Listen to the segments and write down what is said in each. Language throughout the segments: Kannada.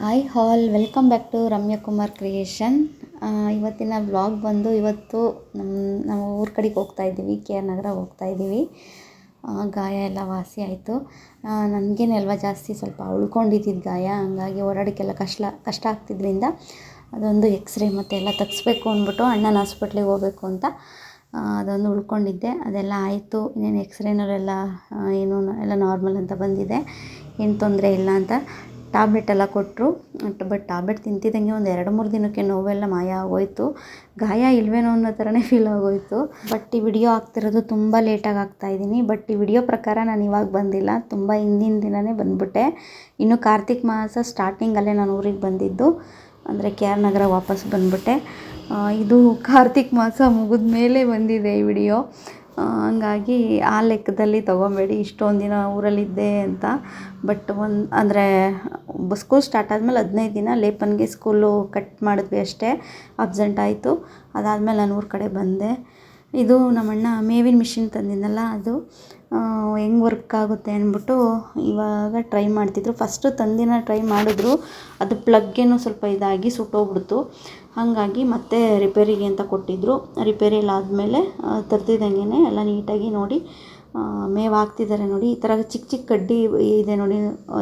Hi all welcome back to Ramyakumar creation ಇವತ್ತಿನ ವ್ಲಾಗ್ ಬಂದು ಇವತ್ತು ನಮ್ಮ ನಾವು ಊರ ಕಡೆಗೆ ಹೋಗ್ತಾ ಇದ್ದೀವಿ, ಕೆ ಆರ್ ನಗರ ಹೋಗ್ತಾ ಇದ್ದೀವಿ. ಗಾಯ ಎಲ್ಲ ವಾಸಿ ಆಯಿತು. ನನಗೇನೆಲ್ವ ಜಾಸ್ತಿ ಸ್ವಲ್ಪ ಉಳ್ಕೊಂಡಿದ್ದಿದ್ದು ಗಾಯ, ಹಂಗಾಗಿ ಓಡಾಡೋಕ್ಕೆಲ್ಲ ಕಷ್ಟ ಕಷ್ಟ ಆಗ್ತಿದ್ರಿಂದ ಅದೊಂದು ಎಕ್ಸ್ರೇ ಮತ್ತು ಎಲ್ಲ ತೆಗ್ಸ್ಬೇಕು ಅಂದ್ಬಿಟ್ಟು ಅಣ್ಣನ ಹಾಸ್ಪಿಟ್ಲಿಗೆ ಹೋಗಬೇಕು ಅಂತ ಅದೊಂದು ಉಳ್ಕೊಂಡಿದ್ದೆ. ಅದೆಲ್ಲ ಆಯಿತು. ಇನ್ನೇನು ಎಕ್ಸ್ರೇನವರೆಲ್ಲ ಏನು, ಎಲ್ಲ ನಾರ್ಮಲ್ ಅಂತ ಬಂದಿದೆ. ಏನು ತೊಂದರೆ ಇಲ್ಲ ಅಂತ. ಟ್ಯಾಬ್ಲೆಟ್ ಎಲ್ಲ ಕೊಟ್ಟರು ಬಟ್ ಟ್ಯಾಬ್ಲೆಟ್ ತಿಂತಿದ್ದಂಗೆ ಒಂದು ಎರಡು ಮೂರು ದಿನಕ್ಕೆ ನೋವೆಲ್ಲ ಮಾಯ ಆಗೋಯಿತು. ಗಾಯ ಇಲ್ವೇನೋ ಅನ್ನೋ ಥರನೇ ಫೀಲ್ ಆಗೋಯ್ತು. ಬಟ್ ಈ ವಿಡಿಯೋ ಆಗ್ತಿರೋದು ತುಂಬ ಲೇಟಾಗಿ ಆಗ್ತಾ ಇದ್ದೀನಿ. ಬಟ್ ಈ ವಿಡಿಯೋ ಪ್ರಕಾರ ನಾನು ಇವಾಗ ಬಂದಿಲ್ಲ. ತುಂಬ ಹಿಂದಿನ ದಿನವೇ ಬಂದುಬಿಟ್ಟೆ. ಇನ್ನು ಕಾರ್ತಿಕ್ ಮಾಸ ಸ್ಟಾರ್ಟಿಂಗಲ್ಲೇ ನಾನು ಊರಿಗೆ ಬಂದಿದ್ದು. ಅಂದರೆ ಕೆ ಆರ್ ನಗರ ವಾಪಸ್ ಬಂದುಬಿಟ್ಟೆ. ಇದು ಕಾರ್ತಿಕ್ ಮಾಸ ಮುಗಿದ ಮೇಲೆ ಬಂದಿದೆ ಈ ವಿಡಿಯೋ ಹಂಗಾಗಿ ಆ ಲೆಕ್ಕದಲ್ಲಿ ತೊಗೊಬೇಡಿ, ಇಷ್ಟೊಂದು ದಿನ ಊರಲ್ಲಿದ್ದೆ ಅಂತ. ಬಟ್ ಒಂದು, ಅಂದರೆ ಸ್ಕೂಲ್ ಸ್ಟಾರ್ಟ್ ಆದಮೇಲೆ ಹದಿನೈದು ದಿನ ಲೇಪನ್ಗೆ ಸ್ಕೂಲು ಕಟ್ ಮಾಡಿದ್ವಿ ಅಷ್ಟೇ ಅಬ್ಸೆಂಟ್ ಆಯಿತು. ಅದಾದ್ಮೇಲೆ ನಾನು ಊರ ಕಡೆ ಬಂದೆ. ಇದು ನಮ್ಮಣ್ಣ ಮೇವಿನ ಮಿಷಿನ್ ತಂದಿದ್ದಲ್ಲ ಅದು. ಹೆಂಗೆ ವರ್ಕ್ ಆಗುತ್ತೆ ಅಂದ್ಬಿಟ್ಟು ಇವಾಗ ಟ್ರೈ ಮಾಡ್ತಿದ್ರು. ಫಸ್ಟು ತಂದಿನ ಟ್ರೈ ಮಾಡಿದ್ರು. ಅದು ಪ್ಲಗ್ಗೇನು ಸ್ವಲ್ಪ ಇದಾಗಿ ಸುಟ್ಟೋಗ್ಬಿಡ್ತು. ಹಾಗಾಗಿ ಮತ್ತೆ ರಿಪೇರಿಗೆ ಅಂತ ಕೊಟ್ಟಿದ್ದರು ರಿಪೇರಿ ಆದಮೇಲೆ ತರ್ತಿದ್ದಂಗೆ ಎಲ್ಲ ನೀಟಾಗಿ ನೋಡಿ ಮೇವು ಹಾಕ್ತಿದ್ದಾರೆ ನೋಡಿ. ಈ ಥರ ಚಿಕ್ಕ ಚಿಕ್ಕ ಕಡ್ಡಿ ಇದೆ ನೋಡಿ.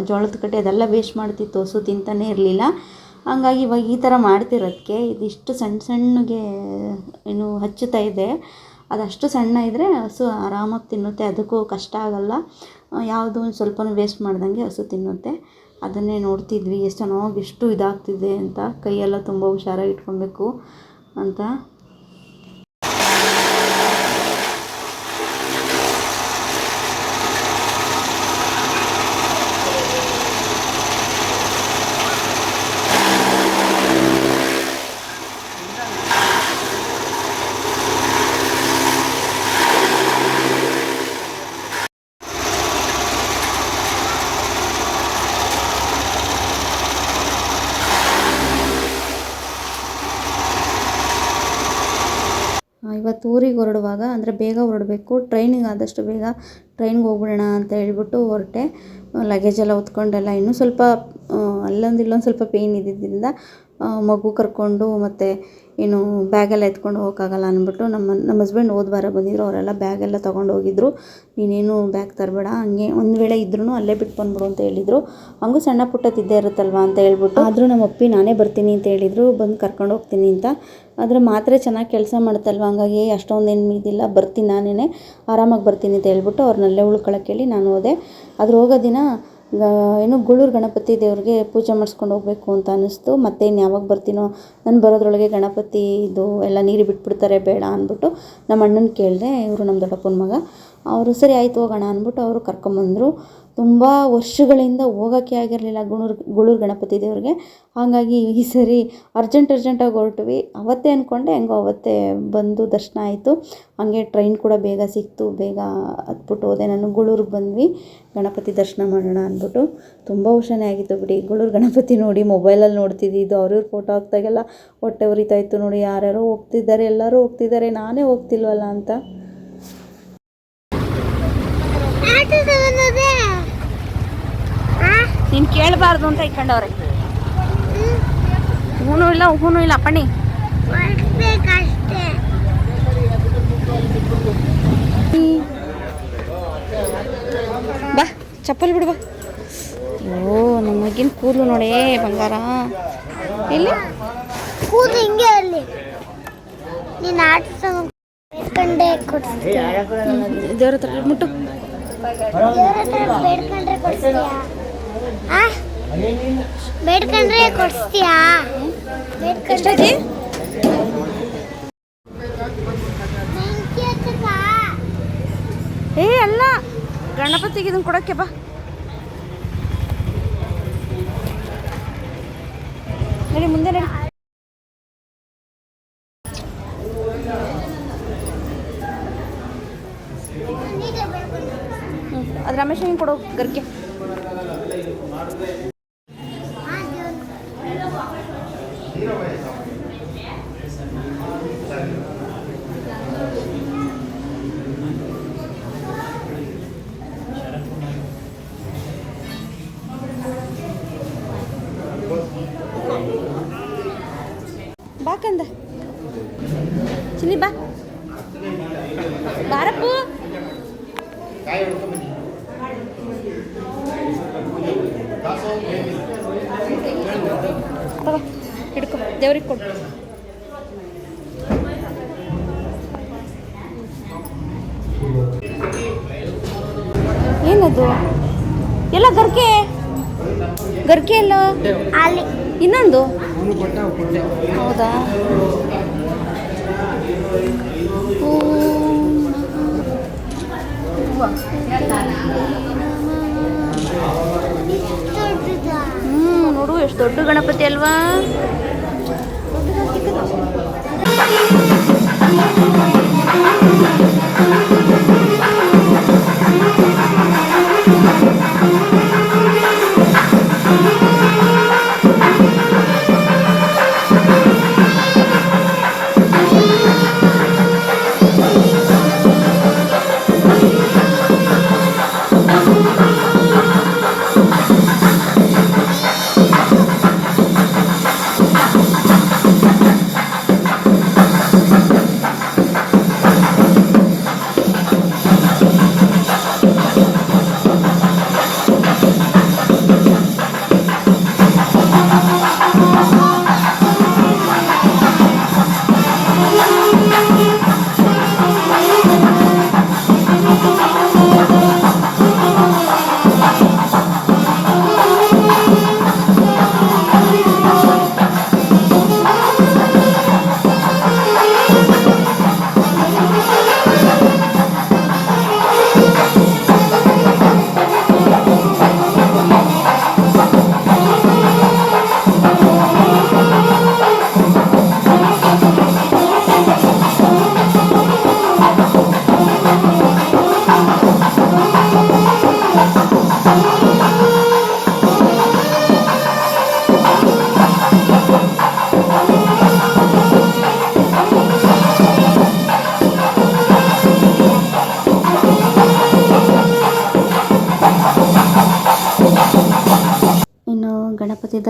ಜೋಳದ ಕಡ್ಡಿ ಅದೆಲ್ಲ ವೇಸ್ಟ್ ಮಾಡ್ತಿತ್ತು. ಹಸು ತಿಂತಾನೇ ಇರಲಿಲ್ಲ. ಹಂಗಾಗಿ ಇವಾಗ ಈ ಥರ ಮಾಡ್ತಿರೋದಕ್ಕೆ ಇದಿಷ್ಟು ಸಣ್ಣ ಸಣ್ಣಗೆ ಏನು ಹಚ್ಚುತ್ತಾ ಇದೆ. ಅದಷ್ಟು ಸಣ್ಣ ಇದ್ದರೆ ಹಸು ಆರಾಮಾಗಿ ತಿನ್ನುತ್ತೆ. ಅದಕ್ಕೂ ಕಷ್ಟ ಆಗಲ್ಲ. ಯಾವುದು ಒಂದು ಸ್ವಲ್ಪನೂ ವೇಸ್ಟ್ ಮಾಡ್ದಂಗೆ ಹಸು ತಿನ್ನುತ್ತೆ. ಅದನ್ನೇ ನೋಡ್ತಿದ್ವಿ. ಎಷ್ಟು ಚೆನ್ನಾಗಿ ಎಷ್ಟು ಇದಾಗ್ತಿದೆ ಅಂತ. ಕೈಯೆಲ್ಲ ತುಂಬ ಹುಷಾರಾಗಿ ಇಟ್ಕೊಬೇಕು ಅಂತ ಆ, ಇವತ್ತು ಊರಿಗೆ ಹೊರಡುವಾಗ ಅಂದರೆ ಬೇಗ ಹೊರಡಬೇಕು. ಟ್ರೈನಿಗೆ ಆದಷ್ಟು ಬೇಗ ಟ್ರೈನ್ಗೆ ಹೋಗ್ಬಿಡೋಣ ಅಂತ ಹೇಳ್ಬಿಟ್ಟು ಹೊರಟೆ. ಲಗೇಜ್ ಎಲ್ಲ ಹೊತ್ಕೊಂಡೆಲ್ಲ ಇನ್ನೂ ಸ್ವಲ್ಪ ಅಲ್ಲೊಂದು ಇಲ್ಲೊಂದು ಸ್ವಲ್ಪ ಪೇಯ್ನ್ ಇದ್ದಿದ್ದರಿಂದ ಮಗು ಕರ್ಕೊಂಡು ಮತ್ತು ಏನು ಬ್ಯಾಗೆಲ್ಲ ಎತ್ಕೊಂಡು ಹೋಗೋಕ್ಕಾಗಲ್ಲ ಅಂದ್ಬಿಟ್ಟು ನಮ್ಮ ನಮ್ಮ ಹಸ್ಬೆಂಡ್ ಹೋದ ವಾರ ಬಂದಿದ್ರು, ಅವರೆಲ್ಲ ಬ್ಯಾಗೆಲ್ಲ ತೊಗೊಂಡು ಹೋಗಿದ್ರು. ನೀನೇನು ಬ್ಯಾಗ್ ತರಬೇಡ, ಹಂಗೆ ಒಂದು ವೇಳೆ ಇದ್ರೂ ಅಲ್ಲೇ ಬಿಟ್ಟು ಬಂದ್ಬಿಡು ಅಂತ ಹೇಳಿದರು. ಹಂಗೂ ಸಣ್ಣ ಪುಟ್ಟ ಇದ್ದೇ ಇರುತ್ತಲ್ವ ಅಂತ ಹೇಳ್ಬಿಟ್ಟು, ಆದರೂ ನಮ್ಮ ಅಪ್ಪಿ ನಾನೇ ಬರ್ತೀನಿ ಅಂತ ಹೇಳಿದರು, ಬಂದು ಕರ್ಕೊಂಡು ಹೋಗ್ತೀನಿ ಅಂತ. ಆದರೆ ಮಾತ್ರೆ ಚೆನ್ನಾಗಿ ಕೆಲಸ ಮಾಡುತ್ತಲ್ವ ಹಂಗಾಗಿ ಅಷ್ಟೊಂದೇನು ಇದಿಲ್ಲ, ಬರ್ತೀನಿ ನಾನೇ ಆರಾಮಾಗಿ ಬರ್ತೀನಿ ಅಂತ ಹೇಳ್ಬಿಟ್ಟು ಅವ್ರನ್ನಲ್ಲೇ ಉಳ್ಕೊಳ್ಳೋಕ್ಕೆ ಹೇಳಿ ನಾನು ಹೋದೆ. ಅದ್ರ ಹೋಗೋ ದಿನ ಏನು ಗುಳೂರು ಗಣಪತಿ ದೇವ್ರಿಗೆ ಪೂಜೆ ಮಾಡಿಸ್ಕೊಂಡು ಹೋಗ್ಬೇಕು ಅಂತ ಅನ್ನಿಸ್ತು. ಮತ್ತೆ ಇನ್ನು ಯಾವಾಗ ಬರ್ತೀನೋ, ನಾನು ಬರೋದ್ರೊಳಗೆ ಗಣಪತಿ ಇದು ಎಲ್ಲ ನೀರು ಬಿಟ್ಬಿಡ್ತಾರೆ, ಬೇಡ ಅಂದ್ಬಿಟ್ಟು ನಮ್ಮ ಅಣ್ಣನ ಕೇಳಿದೆ, ಇವರು ನಮ್ಮ ದೊಡ್ಡಪ್ಪನ ಮಗ. ಅವರು ಸರಿ ಆಯ್ತು ಹೋಗೋಣ ಅಂದ್ಬಿಟ್ಟು ಅವರು ಕರ್ಕೊಂಬಂದರು. ತುಂಬ ವರ್ಷಗಳಿಂದ ಹೋಗೋಕ್ಕೆ ಆಗಿರಲಿಲ್ಲ ಗುಣೂರು, ಗುಳೂರು ಗಣಪತಿ ದೇವ್ರಿಗೆ. ಹಾಗಾಗಿ ಈ ಸರಿ ಅರ್ಜೆಂಟ್ ಅರ್ಜೆಂಟಾಗಿ ಹೊರಟ್ವಿ. ಅವತ್ತೇ ಅಂದ್ಕೊಂಡೆ ಹೆಂಗೋ ಅವತ್ತೇ ಬಂದು ದರ್ಶನ ಆಯಿತು. ಹಾಗೆ ಟ್ರೈನ್ ಕೂಡ ಬೇಗ ಸಿಕ್ತು, ಬೇಗ ಹತ್ಬಿಟ್ಟು ಹೋದೆ. ನಾನು ಗುಳೂರಿಗೆ ಬಂದ್ವಿ. ಗಣಪತಿ ದರ್ಶನ ಮಾಡೋಣ ಅಂದ್ಬಿಟ್ಟು. ತುಂಬ ವರ್ಷನೇ ಆಗಿತ್ತು ಬಿಡಿ. ಗುಳೂರು ಗಣಪತಿ ನೋಡಿ, ಮೊಬೈಲಲ್ಲಿ ನೋಡ್ತಿದ್ದಿದ್ದು ಅವ್ರಿವ್ರ ಫೋಟೋ ಹಾಕ್ದಾಗೆಲ್ಲ ಹೊಟ್ಟೆ ಉರಿತಾಯಿತ್ತು ನೋಡಿ. ಯಾರ್ಯಾರೋ ಹೋಗ್ತಿದ್ದಾರೆ, ಎಲ್ಲರೂ ಹೋಗ್ತಿದ್ದಾರೆ. ನಾನೇ ಹೋಗ್ತಿಲ್ವಲ್ಲ ಅಂತ. ನೀನು ಕೇಳಬಾರ್ದು ಅಂತ ಇಟ್ಕೊಂಡವ್ರೆ. ಹೂನು ಇಲ್ಲ ಹೂನು ಇಲ್ಲ ಅಪ್ಪಣಿ ಬಾ ಚಪ್ಪಲ್ ಬಿಡು ಬಾ. ಓ ನಮ್ಮ ಮಗಿನ ಕೂದಲು ನೋಡೇ ಬಂಗಾರ. ಇಲ್ಲಿ ಕೂದಲು ಹಿಂಗೆ ಅಲ್ಲಿ. ನೀನು ಆಟ ಬೇಡ್ಕೊಂಡೆ ಕೊಡಿಸ್ತೀಯ? ದೇವ್ರ ಹತ್ರ ಮುಟ್ಟು. ದೇವ್ರ ಹತ್ರ ಬೇಡ್ಕೊಂಡ್ರೆ ಕೊಡಿಸ್ತೀಯಾ? ಬೇಡ್ಕೊಂಡ್ರೆ ಕೊಡಿಸ್ತೀಯಾ? ಹಚ್ಚುತ್ತಾ? ಏ, ಅಲ್ಲ. ಗಣಪತಿಗೆ ಇದನ್ನ ಕೊಡಕ್ಕೆ ಬಾ. ನಡಿ, ಮುಂದೆ ನಡಿ. ಅದು ರಮೇಶ್ ಹಿಂಗೆ ಕೊಡೋ ಗರ್ಗೆ ಆ ದೇವ್ರು. ಬಾಕಂದ ಚಿನ್ನಿ ಬಾ ಬಾರಪ್ಪು ತಗೋ, ಹಿಡ್ಕೊ ದೇವ್ರಿಗೆ ಕೊಡು. ಏನದು? ಎಲ್ಲ ಗರ್ಕೆ? ಗರ್ಕೆ ಎಲ್ಲ? ಅಲ್ಲಿ. ಇನ್ನೊಂದು? ಹೌದಾ? ಹ್ಞೂ ಹ್ಞೂ ನೋಡು ಎಷ್ಟು ದೊಡ್ಡ ಗಣಪತಿ ಅಲ್ವಾ?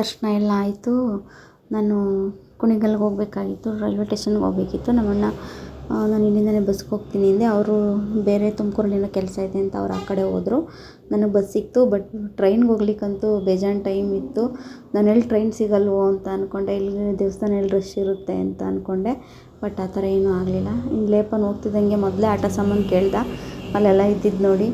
ದರ್ಶನ ಎಲ್ಲ ಆಯಿತು. ನಾನು ಕುಣಿಗಲ್ಗೆ ಹೋಗಬೇಕಾಗಿತ್ತು, ರೈಲ್ವೆ ಟೇಷನ್ಗೆ ಹೋಗಬೇಕಿತ್ತು. ನಮ್ಮಣ್ಣ ನಾನು ಇಲ್ಲಿಂದಲೇ ಬಸ್ಗೆ ಹೋಗ್ತೀನಿ ಅಂದೆ. ಅವರು ಬೇರೆ ತುಮಕೂರಲ್ಲಿನೋ ಕೆಲಸ ಇದೆ ಅಂತ ಅವ್ರು ಆ ಕಡೆ ಹೋದರು. ನನಗೆ ಬಸ್ ಸಿಕ್ತು, ಬಟ್ ಟ್ರೈನ್ಗೆ ಹೋಗ್ಲಿಕ್ಕಂತೂ ಬೇಜಾನ್ ಟೈಮ್ ಇತ್ತು. ನಾನು ಎಲ್ಲಿ ಟ್ರೈನ್ ಸಿಗಲ್ವೋ ಅಂತ ಅಂದ್ಕೊಂಡೆ ಇಲ್ಲಿ ದೇವಸ್ಥಾನ ಎಲ್ಲಿ ರಶ್ ಇರುತ್ತೆ ಅಂತ ಅಂದ್ಕೊಂಡೆ ಬಟ್ ಆ ಥರ ಏನೂ ಆಗಲಿಲ್ಲ. ಇನ್ನು ಲೇಪನ್ ಹೋಗ್ತಿದ್ದಂಗೆ ಮೊದಲೇ ಆಟೋ ಸಾಮಾನು ಕೇಳ್ದ. ಅಲ್ಲೆಲ್ಲ ಇದ್ದಿದ್ದು ನೋಡಿ.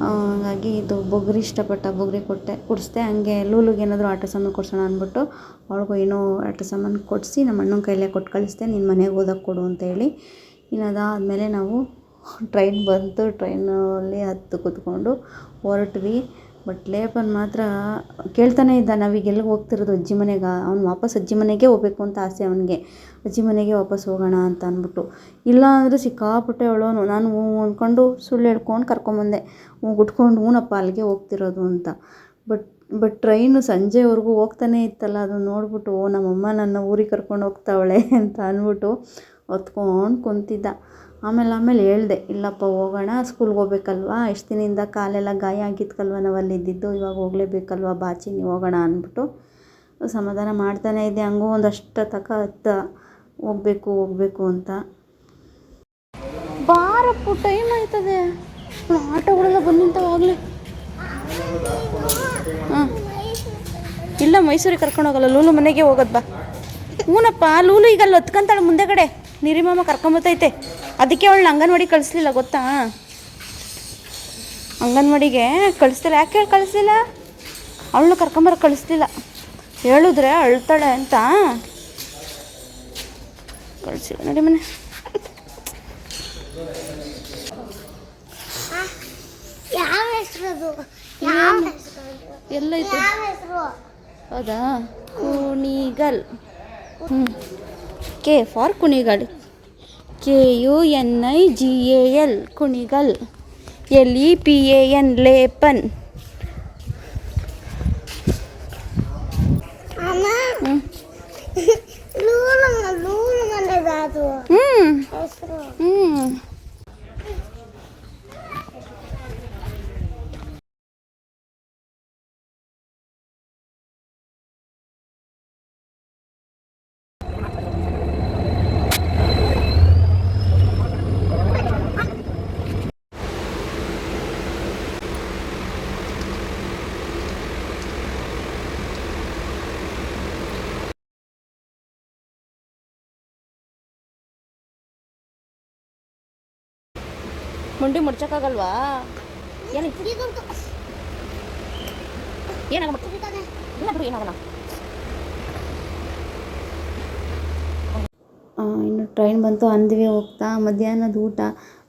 ಹಾಗಾಗಿ ಇದು ಬೊಗ್ರಿ ಇಷ್ಟಪಟ್ಟ, ಬೊಗ್ರಿ ಕೊಟ್ಟೆ, ಕೊಡಿಸ್ದೆ. ಹಂಗೆ ಲೂಲುಗೆ ಏನಾದರೂ ಆಟ ಸಾಮಾನು ಕೊಡ್ಸೋಣ ಅಂದ್ಬಿಟ್ಟು ಅವ್ಳಿಗೂ ಏನೋ ಆಟ ಸಾಮಾನು ಕೊಡಿಸಿ ನಮ್ಮ ಅಣ್ಣನ ಕೈಲೇ ಕೊಟ್ಟು ಕಳಿಸ್ದೆ. ನಿನ್ನ ಮನೆಗೆ ಓದೋಕೆ ಕೊಡು ಅಂತೇಳಿ ಇನ್ನು ಅದಾದಮೇಲೆ ನಾವು ಟ್ರೈನ್ ಬಂತು. ಟ್ರೈನಲ್ಲಿ ಹತ್ತು ಕೂತ್ಕೊಂಡು ಹೊರಟ್ವಿ. ಬಟ್ ಲೇಪನ್ ಮಾತ್ರ ಕೇಳ್ತಾನೆ ಇದ್ದ ನಾವೀಗ ಎಲ್ಲಿಗೆ ಹೋಗ್ತಿರೋದು? ಅಜ್ಜಿ ಮನೆಗೆ. ಅವ್ನು ವಾಪಸ್ ಅಜ್ಜಿ ಮನೆಗೆ ಹೋಗ್ಬೇಕು ಅಂತ ಆಸೆ ಅವನಿಗೆ. ಅಜ್ಜಿ ಮನೆಗೆ ವಾಪಸ್ ಹೋಗೋಣ ಅಂತ ಅಂದ್ಬಿಟ್ಟು. ಇಲ್ಲ ಅಂದರೆ ಸಿಕ್ಕಾಪಟ್ಟೆ ಹೇಳೋನು ನಾನು ಹ್ಞೂ ಅಂದ್ಕೊಂಡು ಸುಳ್ಳು ಹೇಳ್ಕೊಂಡು ಕರ್ಕೊಂಬಂದೆ. ಹ್ಞೂ ಗುಟ್ಕೊಂಡು ಹ್ಞೂನಪ್ಪ ಅಲ್ಲಿಗೆ ಹೋಗ್ತಿರೋದು ಅಂತ. ಬಟ್ ಬಟ್ ಟ್ರೈನು ಸಂಜೆವರೆಗೂ ಹೋಗ್ತಾನೆ ಇತ್ತಲ್ಲ ಅದು ನೋಡ್ಬಿಟ್ಟು ನಮ್ಮಮ್ಮ ನನ್ನ ಊರಿಗೆ ಕರ್ಕೊಂಡು ಹೋಗ್ತಾವಳೆ ಅಂತ ಅಂದ್ಬಿಟ್ಟು ಹೊತ್ಕೊಂಡು ಕುಂತಿದ್ದ. ಆಮೇಲೆ ಆಮೇಲೆ ಹೇಳ್ದೆ, ಇಲ್ಲಪ್ಪ ಹೋಗೋಣ ಸ್ಕೂಲ್ಗೆ ಹೋಗ್ಬೇಕಲ್ವಾ? ಎಷ್ಟು ದಿನದಿಂದ ಕಾಲೆಲ್ಲ ಗಾಯ ಆಗಿತ್ತಲ್ವ ನಾವು ಅಲ್ಲಿ ಇದ್ದಿದ್ದು, ಇವಾಗ ಬಾಚಿ ನೀವು ಹೋಗೋಣ ಅಂದ್ಬಿಟ್ಟು ಸಮಾಧಾನ ಮಾಡ್ತಾನೆ ಇದ್ದೆ. ಹಂಗೂ ಒಂದಷ್ಟು ತಕ ಹತ್ತ ಹೋಗ್ಬೇಕು ಹೋಗ್ಬೇಕು ಅಂತ. ಬಾರಪ್ಪು ಟೈಮ್ ಆಯ್ತದೆ. ಆಟೋಗಳೆಲ್ಲ ಬಂದಿಂತವಾಗಲೇ ಹಾಂ ಇಲ್ಲ, ಮೈಸೂರಿಗೆ ಕರ್ಕೊಂಡು ಹೋಗಲ್ಲ. ಲೂಲು ಮನೆಗೆ ಹೋಗೋದು ಬಾ. ಹ್ಞೂನಪ್ಪ, ಲೂಲು ಈಗ ಅಲ್ಲಿ ಮುಂದೆ ಕಡೆ. ನಿರಿಮಾಮ ಕರ್ಕೊಂಬತ್ತೈತೆ ಅದಕ್ಕೆ ಅವಳನ್ನ ಅಂಗನವಾಡಿ ಕಳಿಸ್ಲಿಲ್ಲ ಗೊತ್ತಾ? ಅಂಗನವಾಡಿಗೆ ಕಳಿಸ್ತಿಲ್ಲ. ಯಾಕೆ ಹೇಳಿ ಕಳಿಸ್ಲಿಲ್ಲ? ಅವಳನ್ನ ಕರ್ಕೊಂಬರ ಕಳಿಸ್ಲಿಲ್ಲ. ಹೇಳಿದ್ರೆ ಅಳ್ತಾಳೆ ಅಂತ. ಕಳಿಸಿಲ್ಲ ನೋಡಿ ಮನೆ. ಎಲ್ಲ ಇತ್ತು ಹೌದಾ? ಕುಣಿಗಲ್. ಹ್ಞೂ K for Kunigal. K U N I G A L Kunigal. L E P A N லேப்பன். ம். ம். ಮುಂಡಿ ಮುಡ್ಚಕ್ಕಾಗಲ್ವಾ? ಏನು ಇದೊಂದು ಏನಾಗ ಇಲ್ಲ ಬಿಡು ಏನಾಗಲ್ಲ ಆ, ಇನ್ನು ಟ್ರೈನ್ ಬಂತು ಅಂದ್ವಿ ಹೋಗ್ತಾ ಮಧ್ಯಾಹ್ನದ ಊಟ.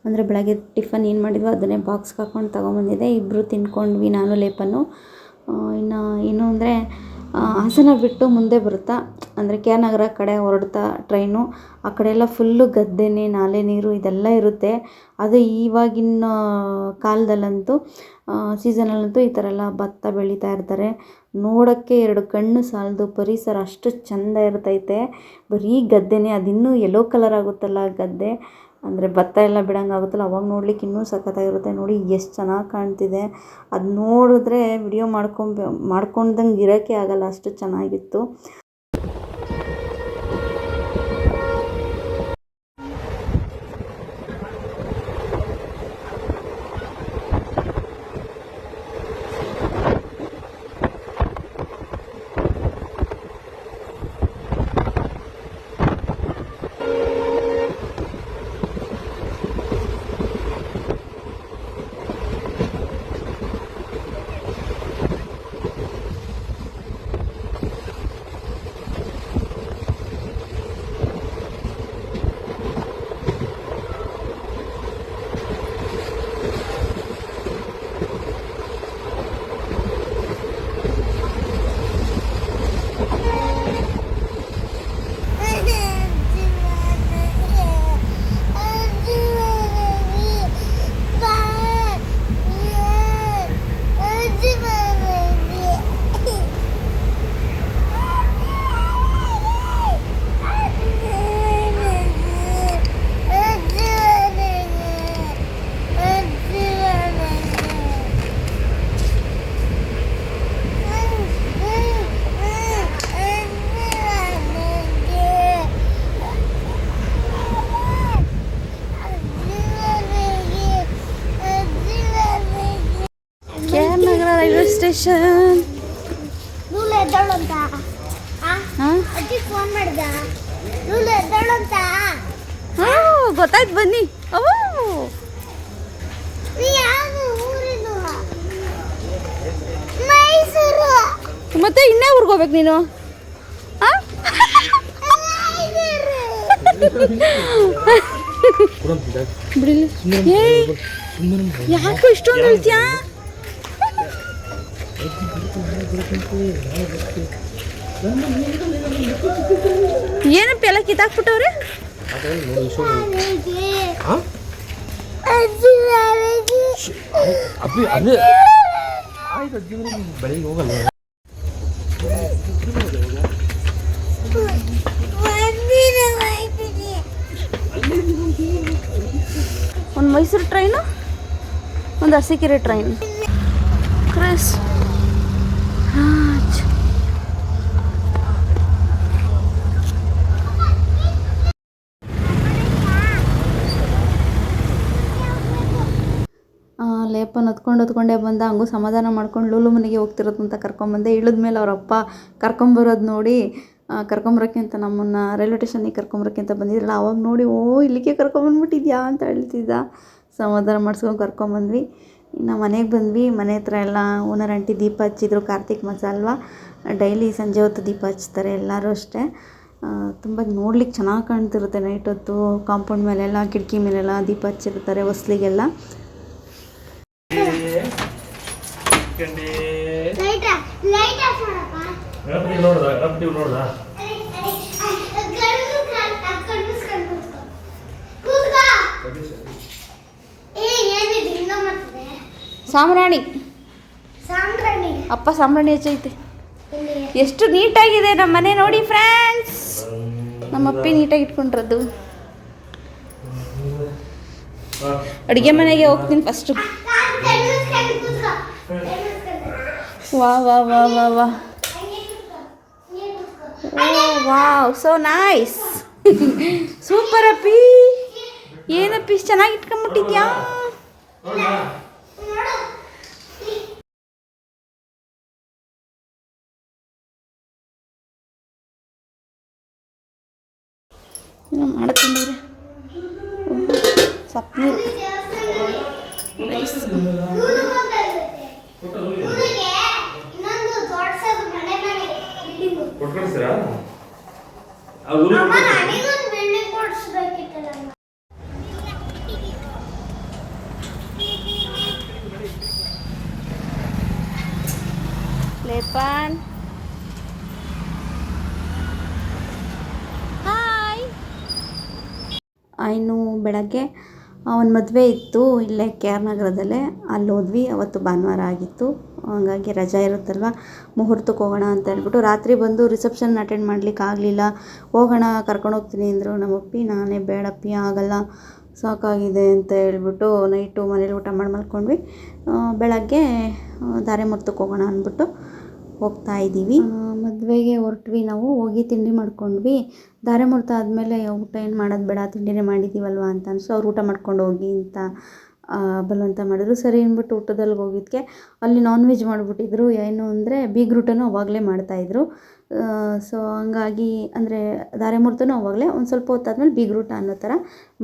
ಅಂದರೆ ಬೆಳಗ್ಗೆ ಟಿಫನ್ ಏನು ಮಾಡಿದ್ವಿ ಅದನ್ನೇ ಬಾಕ್ಸ್ಗೆ ಹಾಕ್ಕೊಂಡು ತೊಗೊಂಬಂದಿದ್ದೆ. ಇಬ್ಬರು ತಿನ್ಕೊಂಡ್ವಿ ನಾನು ಲೇಪನ್ನು ಇನ್ನು ಏನು ಅಂದರೆ ಹಾಸನ ಬಿಟ್ಟು ಮುಂದೆ ಬರುತ್ತಾ? ಅಂದರೆ ಕೆ ನಗರ ಕಡೆ ಹೊರಡ್ತಾ ಟ್ರೈನು ಆ ಕಡೆ ಎಲ್ಲ ಫುಲ್ಲು ಗದ್ದೆನೇ, ನಾಲೆ ನೀರು ಇದೆಲ್ಲ ಇರುತ್ತೆ. ಅದು ಇವಾಗಿನ ಕಾಲದಲ್ಲಂತೂ ಸೀಸನಲ್ಲಂತೂ ಈ ಥರ ಎಲ್ಲ ಭತ್ತ ಬೆಳೀತಾ ಇರ್ತಾರೆ. ನೋಡೋಕ್ಕೆ ಎರಡು ಕಣ್ಣು ಸಾಲದು, ಪರಿಸರ ಅಷ್ಟು ಚೆಂದ ಇರ್ತೈತೆ. ಬರೀ ಗದ್ದೆನೇ, ಅದಿನ್ನೂ ಯೆಲ್ಲೋ ಕಲರ್ ಆಗುತ್ತಲ್ಲ ಗದ್ದೆ. ಅಂದರೆ ಭತ್ತ ಎಲ್ಲ ಬಿಡೋಂಗಾಗುತ್ತಲ್ಲ ಅವಾಗ ನೋಡ್ಲಿಕ್ಕೆ ಇನ್ನೂ ಸಖತ್ತಾಗಿರುತ್ತೆ. ನೋಡಿ ಎಷ್ಟು ಚೆನ್ನಾಗಿ ಕಾಣ್ತಿದೆ. ಅದು ನೋಡಿದ್ರೆ ವಿಡಿಯೋ ಮಾಡ್ಕೊಂಬ ಮಾಡ್ಕೊಂಡಂಗೆ ಇರೋಕ್ಕೆ ಆಗಲ್ಲ, ಅಷ್ಟು ಚೆನ್ನಾಗಿತ್ತು K R Nagar railway station ನೂಲು ಎದ್ದಳು ಅಂತ ಆ? ಹಾಂ ಅಜ್ಜಿ ಫೋನ್ ಮಾಡಿದ ನೂಲು ಎದ್ದಳು ಅಂತ ಹಾಂ ಗೊತ್ತಾಯ್ತು ಬನ್ನಿ ಓ ನೀ ಯಾವ ಊರಿನು ಮೈಸೂರು ಮತ್ತೆ ಇನ್ನೇ ಊರಿಗೆ ಹೋಗ್ಬೇಕು ನೀನು? ಯಾಕೋ ಇಷ್ಟೊಂದು ಹೇಳ್ತೀಯಾ? ಏನಪ್ಪ ಎಲ್ಲ ಕಿತ್ತಾಕ್ಬಿಟ್ಟವ್ರೆ? ಅಪ್ಪಿ ಅದೇ ಬೆಳಿಗ್ಗೆ ಹೋಗಲ್ಲ. ಮೈಸೂರು ಟ್ರೈನು ಒಂದು ಅರಸೀಕೆರೆ ಟ್ರೈನ್ ಕ್ರಿಸ್ ಲೇಪನ್ ಹೊತ್ಕೊಂಡು ಹೊತ್ಕೊಂಡೇ ಬಂದ, ಹಂಗೂ ಸಮಾಧಾನ ಮಾಡ್ಕೊಂಡು ಲೂಲು ಮನೆಗೆ ಹೋಗ್ತಿರೋದಂತ ಕರ್ಕೊಂಬಂದೆ ಇಳಿದ ಮೇಲೆ ಅಪ್ಪ ಕರ್ಕೊಂಬರೋದು ನೋಡಿ ಕರ್ಕೊಂಬರೋಕ್ಕಿಂತ ನಮ್ಮನ್ನು ರೈಲ್ವೆ ಸ್ಟೇಷನಿಗೆ ಕರ್ಕೊಂಬರೋಕ್ಕಿಂತ ಬಂದಿದ್ರಲ್ಲ, ಅವಾಗ ನೋಡಿ, ಓ, ಇಲ್ಲಿಗೆ ಕರ್ಕೊಂಬಂದ್ಬಿಟ್ಟಿದ್ಯಾ ಅಂತ ಹೇಳ್ತಿದ್ದ. ಸಮಾಧಾನ ಮಾಡಿಸ್ಕೊಂಡು ಕರ್ಕೊಂಬಂದ್ವಿ ಇನ್ನು ಮನೆಗೆ ಬಂದ್ವಿ ಮನೆ ಹತ್ರ ಎಲ್ಲ ಓನರ್ ಆಂಟಿ ದೀಪ ಹಚ್ಚಿದ್ರು ಕಾರ್ತಿಕ್ ಮಾಸ ಅಲ್ವಾ ಡೈಲಿ ಸಂಜೆ ಹೊತ್ತು ದೀಪ ಹಚ್ತಾರೆ ಎಲ್ಲರೂ ಅಷ್ಟೇ ತುಂಬ ನೋಡ್ಲಿಕ್ಕೆ ಚೆನ್ನಾಗಿ ಕಾಣ್ತಿರುತ್ತೆ ನೈಟ್ ಹೊತ್ತು ಕಾಂಪೌಂಡ್ ಮೇಲೆಲ್ಲ ಕಿಟಕಿ ಮೇಲೆಲ್ಲ ದೀಪ ಹಚ್ಚಿರ್ತಾರೆ ಹೊಸ್ಲಿಗೆಲ್ಲ ಗಣಪತಿ ನೋಡ್ದ ಸಾಮ್ರಾಣಿ. ಅಪ್ಪ ಸಾಮ್ರಾಣಿ ಹೆಚ್ಚೈತೆ ಎಷ್ಟು ನೀಟಾಗಿದೆ ನಮ್ಮ ಮನೆ ನೋಡಿ ಫ್ರೆಂಡ್ಸ್. ನಮ್ಮ ಅಪ್ಪಿ ನೀಟಾಗಿ ಇಟ್ಕೊಂಡ್ರದ್ದು ಅಡುಗೆ ಮನೆಗೆ ಹೋಗ್ತೀನಿ ಫಸ್ಟು ವಾ ವಾ ವಾ ವಾ ವಾ. ವಾವ್ ಸೋ ನೈಸ್ ಸೂಪರ್ ಅಪ್ಪಿ. ಏನಪ್ಪಿ ಚೆನ್ನಾಗಿ ಇಟ್ಕೊಂಬಿಟ್ಟಿದ್ಯಾ ಏನೋ ಮಾಡ್ಕೊಂಡವ್ರೆ ಸ್ವಪ್ನಿಲ್ ರೈಸ್. ಇನ್ನೊಂದು ದೊಡ್ಡದು ಮನೆ ಮನೆ ಬಿಲ್ಡಿಂಗ್ ಕೊಟ್ಟು ಕಳಿಸ್ತೀರಾ ಆ ಊರಿಗೆ ಅಮ್ಮ ನನಗೊಂದು ಬಿಲ್ಡಿಂಗ್ ಕೊಡಿಸ್ಬೇಕಿತ್ತಲ್ಲ ಲೇಪನ್ ಹಾಯ್ ಇನ್ನು ಬೆಳಗ್ಗೆ ಒಂದು ಮದುವೆ ಇತ್ತು ಇಲ್ಲೇ ಕೆ ಆರ್ ನಗರದಲ್ಲೇ. ಅಲ್ಲಿ ಹೋದ್ವಿ, ಅವತ್ತು ಭಾನುವಾರ ಆಗಿತ್ತು. ಹಂಗಾಗಿ ರಜೆ ಇರುತ್ತಲ್ವ? ಮುಹೂರ್ತಕ್ಕೆ ಹೋಗೋಣ ಅಂತ ಹೇಳ್ಬಿಟ್ಟು ರಾತ್ರಿ ಬಂದು ರಿಸೆಪ್ಷನ್ ಅಟೆಂಡ್ ಮಾಡ್ಲಿಕ್ಕೆ ಆಗಲಿಲ್ಲ. ಹೋಗೋಣ, ಕರ್ಕೊಂಡು ಹೋಗ್ತೀನಿ ಅಂದರು ನಮ್ಮಪ್ಪಿ ನಾನೇ ಬೇಡಪ್ಪಿ ಆಗಲ್ಲ, ಸಾಕಾಗಿದೆ ಅಂತ ಹೇಳ್ಬಿಟ್ಟು ನೈಟು ಮನೇಲಿ ಊಟ ಮಾಡಿ ಮಲ್ಕೊಂಡ್ವಿ ಬೆಳಗ್ಗೆ ಧಾರೆ ಮುಹೂರ್ತಕ್ಕೆ ಹೋಗೋಣ ಅಂದ್ಬಿಟ್ಟು ಹೋಗ್ತಾ ಇದ್ದೀವಿ. ಮದುವೆಗೆ ಹೊರಟ್ವಿ ನಾವು, ಹೋಗಿ ತಿಂಡಿ ಮಾಡ್ಕೊಂಡ್ವಿ. ಧಾರೆ ಮುಹೂರ್ತ ಆದಮೇಲೆ ಊಟ ಏನು ಮಾಡೋದು ಬೇಡ, ತಿಂಡಿನೇ ಮಾಡಿದ್ದೀವಲ್ವ ಅಂತ ಅನ್ಸು, ಅವ್ರು ಊಟ ಮಾಡ್ಕೊಂಡು ಹೋಗಿ ಅಂತ ಬಲವಂತ ಮಾಡಿದ್ರು. ಸರಿ ಅಂದ್ಬಿಟ್ಟು ಊಟದಲ್ಲಿ ಹೋಗಿದ್ದಕ್ಕೆ ಅಲ್ಲಿ ನಾನ್ ವೆಜ್ ಮಾಡಿಬಿಟ್ಟಿದ್ರು. ಏನು ಅಂದರೆ, ಬೀಗ್ರೂಟನೂ ಅವಾಗಲೇ ಮಾಡ್ತಾಯಿದ್ರು ಸೊ ಹಂಗಾಗಿ ಅಂದರೆ ಧಾರೆ ಮುಹೂರ್ತನೂ ಅವಾಗಲೇ ಒಂದು ಸ್ವಲ್ಪ ಹೊತ್ತಾದ್ಮೇಲೆ ಬೀಗ್ರೂಟ ಅನ್ನೋ ಥರ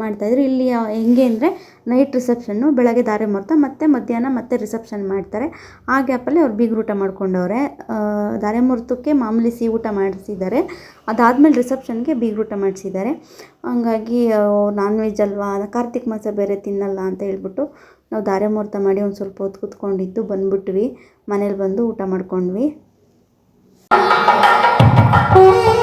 ಮಾಡ್ತಾಯಿದ್ರು ಇಲ್ಲಿ ಹೆಂಗೆ ಅಂದರೆ ನೈಟ್ ರಿಸೆಪ್ಷನ್ನು ಬೆಳಗ್ಗೆ ಧಾರೆ ಮುಹೂರ್ತ ಮತ್ತು ಮಧ್ಯಾಹ್ನ ಮತ್ತೆ ರಿಸೆಪ್ಷನ್ ಮಾಡ್ತಾರೆ. ಆ ಗ್ಯಾಪಲ್ಲಿ ಅವ್ರು ಬೀಗ್ರೂಟ ಮಾಡ್ಕೊಂಡವ್ರೆ. ಧಾರೆ ಮುಹೂರ್ತಕ್ಕೆ ಮಾಮೂಲಿ ಸಿ ಊಟ ಮಾಡಿಸಿದ್ದಾರೆ. ಅದಾದಮೇಲೆ ರಿಸೆಪ್ಷನ್ಗೆ ಬೀಗ್ರೂಟ ಮಾಡಿಸಿದ್ದಾರೆ. ಹಂಗಾಗಿ ನಾನ್ ವೆಜ್ ಅಲ್ವಾ, ಕಾರ್ತಿಕ್ ಮಾಸ ಬೇರೆ ತಿನ್ನಲ್ಲ ಅಂತ ಹೇಳ್ಬಿಟ್ಟು ನಾವು ಧಾರೆ ಮುಹೂರ್ತ ಮಾಡಿ ಒಂದು ಸ್ವಲ್ಪ ಹೊತ್ತು ಕೂತ್ಕೊಂಡಿದ್ದು ಬಂದ್ಬಿಟ್ವಿ. ಮನೇಲಿ ಬಂದು ಊಟ ಮಾಡ್ಕೊಂಡ್ವಿ. ಇನ್ನು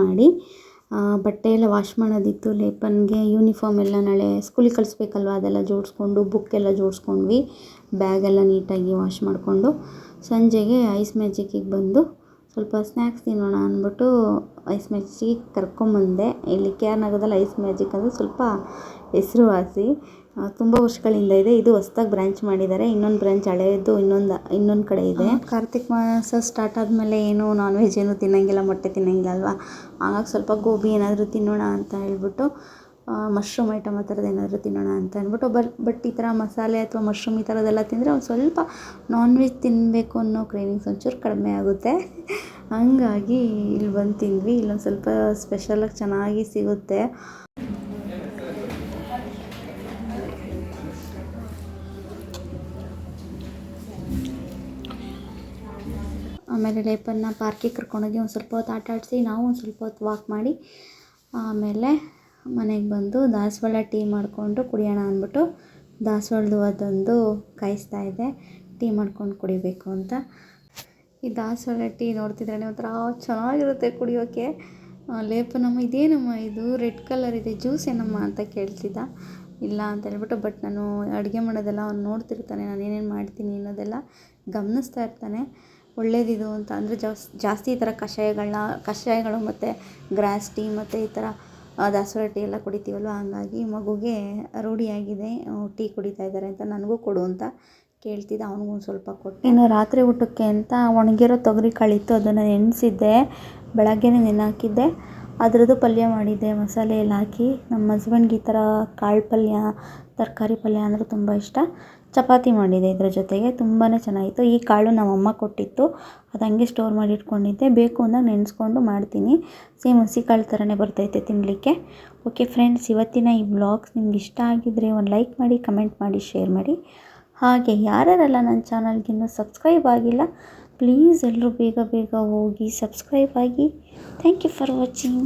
ಮಾಡಿ ಬಟ್ಟೆ ಎಲ್ಲ ವಾಶ್ ಮಾಡೋದಿತ್ತು, ಲೇಪನ್ಗೆ ಯೂನಿಫಾರ್ಮ್ ಎಲ್ಲ ನಾಳೆ ಸ್ಕೂಲಿಗೆ ಕಳಿಸ್ಬೇಕಲ್ವ, ಅದೆಲ್ಲ ಜೋಡಿಸ್ಕೊಂಡು ಬುಕ್ ಎಲ್ಲ ಜೋಡಿಸ್ಕೊಂಡ್ವಿ ಬ್ಯಾಗೆಲ್ಲ ನೀಟಾಗಿ ವಾಶ್ ಮಾಡಿಕೊಂಡು, ಸಂಜೆಗೆ ಐಸ್ ಮ್ಯಾಜಿಕ್ಕಿಗೆ ಬಂದು ಸ್ವಲ್ಪ ಸ್ನ್ಯಾಕ್ಸ್ ತಿನ್ನೋಣ ಅಂದ್ಬಿಟ್ಟು ಐಸ್ ಮ್ಯಾಜಿಕ್ಕಿಗೆ ಕರ್ಕೊಂಬಂದೆ. ಇಲ್ಲಿ ಕೆ ಆರ್ ನಗರದಲ್ಲಿ ಐಸ್ ಮ್ಯಾಜಿಕ್ ಅಂದರೆ ಸ್ವಲ್ಪ ಹೆಸರುವಾಸಿ ತುಂಬ ವರ್ಷಗಳಿಂದ ಇದೆ. ಇದು ಹೊಸ್ದಾಗಿ ಬ್ರಾಂಚ್ ಮಾಡಿದ್ದಾರೆ. ಇನ್ನೊಂದು ಬ್ರಾಂಚ್ ಹಳೆಯದು ಇನ್ನೊಂದು ಇನ್ನೊಂದು ಕಡೆ ಇದೆ. ಕಾರ್ತಿಕ್ ಮಾಸ ಸ್ಟಾರ್ಟ್ ಆದಮೇಲೆ ಏನು ನಾನ್ ವೆಜ್ ಏನು ತಿನ್ನಂಗಿಲ್ಲ, ಮೊಟ್ಟೆ ತಿನ್ನಂಗಿಲ್ಲ ಅಲ್ವಾ? ಹಾಗಾಗಿ ಸ್ವಲ್ಪ ಗೋಬಿ ಏನಾದರೂ ತಿನ್ನೋಣ ಅಂತ ಹೇಳ್ಬಿಟ್ಟು ಮಶ್ರೂಮ್ ಐಟಮ್ ಆ ಥರದ್ದು ಏನಾದರೂ ತಿನ್ನೋಣ ಅಂತ ಅಂದ್ಬಿಟ್ಟು ಬಟ್ ಬಟ್ ಈ ಥರ ಮಸಾಲೆ ಅಥವಾ ಮಶ್ರೂಮ್ ಈ ಥರದ್ದೆಲ್ಲ ತಿಂದರೆ ಒಂದು ಸ್ವಲ್ಪ ನಾನ್ ವೆಜ್ ತಿನ್ನಬೇಕು ಅನ್ನೋ ಕ್ರೇವಿಂಗ್ಸ್ ಒಂಚೂರು ಕಡಿಮೆ ಆಗುತ್ತೆ. ಹಂಗಾಗಿ ಇಲ್ಲಿ ಬಂದು ತಿಂದ್ವಿ. ಇಲ್ಲೊಂದು ಸ್ವಲ್ಪ ಸ್ಪೆಷಲಾಗಿ ಚೆನ್ನಾಗಿ ಸಿಗುತ್ತೆ. ಆಮೇಲೆ ಲೇಪನ್ನ ಪಾರ್ಕಿಗೆ ಕರ್ಕೊಂಡೋಗಿ ಒಂದು ಸ್ವಲ್ಪ ಹೊತ್ತು ಆಟ ಆಡಿಸಿ ನಾವು ಒಂದು ಸ್ವಲ್ಪ ಹೊತ್ತು ವಾಕ್ ಮಾಡಿ ಆಮೇಲೆ ಮನೆಗೆ ಬಂದು ದಾಸವಾಳ ಟೀ ಮಾಡಿಕೊಂಡು ಕುಡಿಯೋಣ ಅಂದ್ಬಿಟ್ಟು ದಾಸವಾಳದು ಅದೊಂದು ಕಾಯಿಸ್ತಾ ಇದೆ. ಟೀ ಮಾಡ್ಕೊಂಡು ಕುಡಿಬೇಕು ಅಂತ. ಈ ದಾಸವಾಳ ಟೀ ನೋಡ್ತಿದ್ರೆ ಒಂಥರ ಚೆನ್ನಾಗಿರುತ್ತೆ ಕುಡಿಯೋಕ್ಕೆ ಲೇಪನಮ್ಮ, ಇದೇನಮ್ಮ ಇದು? ರೆಡ್ ಕಲರ್ ಇದೆ ಜ್ಯೂಸ್ ಏನಮ್ಮ ಅಂತ ಕೇಳ್ತಿದ್ದ. ಇಲ್ಲ ಅಂತ ಹೇಳ್ಬಿಟ್ಟು ಬಟ್ ನಾನು ಅಡುಗೆ ಮಾಡೋದೆಲ್ಲ ಅವ್ನು ನೋಡ್ತಿರ್ತಾನೆ, ನಾನು ಏನೇನು ಮಾಡ್ತೀನಿ ಅನ್ನೋದೆಲ್ಲ ಗಮನಿಸ್ತಾ ಇರ್ತಾನೆ. ಒಳ್ಳೇದಿದು ಅಂತ ಅಂದರೆ ಜಾಸ್, ಜಾಸ್ತಿ ಈ ಥರ ಕಷಾಯಗಳನ್ನ ಕಷಾಯಗಳು ಮತ್ತು ಗ್ರಾಸ್ ಟೀ ಮತ್ತು ಈ ಥರ ದಾಸವಾಳ ಟೀ ಎಲ್ಲ ಕುಡಿತೀವಲ್ವ? ಹಂಗಾಗಿ ಮಗುಗೆ ರೂಢಿಯಾಗಿದೆ ಟೀ ಕುಡಿತಾ ಇದ್ದಾರೆ ಅಂತ ನನಗೂ ಕೊಡು ಅಂತ ಕೇಳ್ತಿದ್ದ. ಅವನಿಗೂ ಒಂದು ಸ್ವಲ್ಪ ಕೊಟ್ಟು. ಇನ್ನು ರಾತ್ರಿ ಊಟಕ್ಕೆ ಅಂತ ಒಣಗಿರೋ ತೊಗರಿ ಕಾಳಿತ್ತು ಅದನ್ನು ನೆನೆಸಿದ್ದೆ, ಬೆಳಗ್ಗೆನೇ ನೆನೆ ಹಾಕಿದ್ದೆ ಅದರದ್ದು ಪಲ್ಯ ಮಾಡಿದ್ದೆ, ಮಸಾಲೆ ಎಲ್ಲ ಹಾಕಿ. ನಮ್ಮ ಹಸ್ಬೆಂಡ್ಗೆ ಈ ಥರ ಕಾಳು ಪಲ್ಯ, ತರಕಾರಿ ಪಲ್ಯ ಅಂದರೆ ತುಂಬ ಇಷ್ಟ. ಚಪಾತಿ ಮಾಡಿದೆ ಇದರ ಜೊತೆಗೆ ತುಂಬಾ ಚೆನ್ನಾಗಿತ್ತು. ಈ ಕಾಳು ನಮ್ಮಮ್ಮ ಕೊಟ್ಟಿತ್ತು. ಅದು ಹಂಗೆ ಸ್ಟೋರ್ ಮಾಡಿ ಇಟ್ಕೊಂಡಿದ್ದೆ. ಬೇಕು ಅಂದಾಗ ನೆನೆಸ್ಕೊಂಡು ಮಾಡ್ತೀನಿ. ಸೇಮ್ ಹಸಿ ಕಾಳು ಥರನೇ ಬರ್ತೈತೆ ತಿನ್ನಲಿಕ್ಕೆ ಓಕೆ ಫ್ರೆಂಡ್ಸ್ ಇವತ್ತಿನ ಈ ಬ್ಲಾಗ್ಸ್ ನಿಮ್ಗೆ ಇಷ್ಟ ಆಗಿದ್ರೆ ಒಂದು ಲೈಕ್ ಮಾಡಿ ಕಮೆಂಟ್ ಮಾಡಿ ಶೇರ್ ಮಾಡಿ. ಹಾಗೆ ಯಾರ್ಯಾರೆಲ್ಲ ನನ್ನ ಚಾನಲ್ಗೆ ಇನ್ನೂ ಸಬ್ಸ್ಕ್ರೈಬ್ ಆಗಿಲ್ಲ ಪ್ಲೀಸ್ ಎಲ್ಲರೂ ಬೇಗ ಬೇಗ ಹೋಗಿ ಸಬ್ಸ್ಕ್ರೈಬ್ ಆಗಿ. Thank you for watching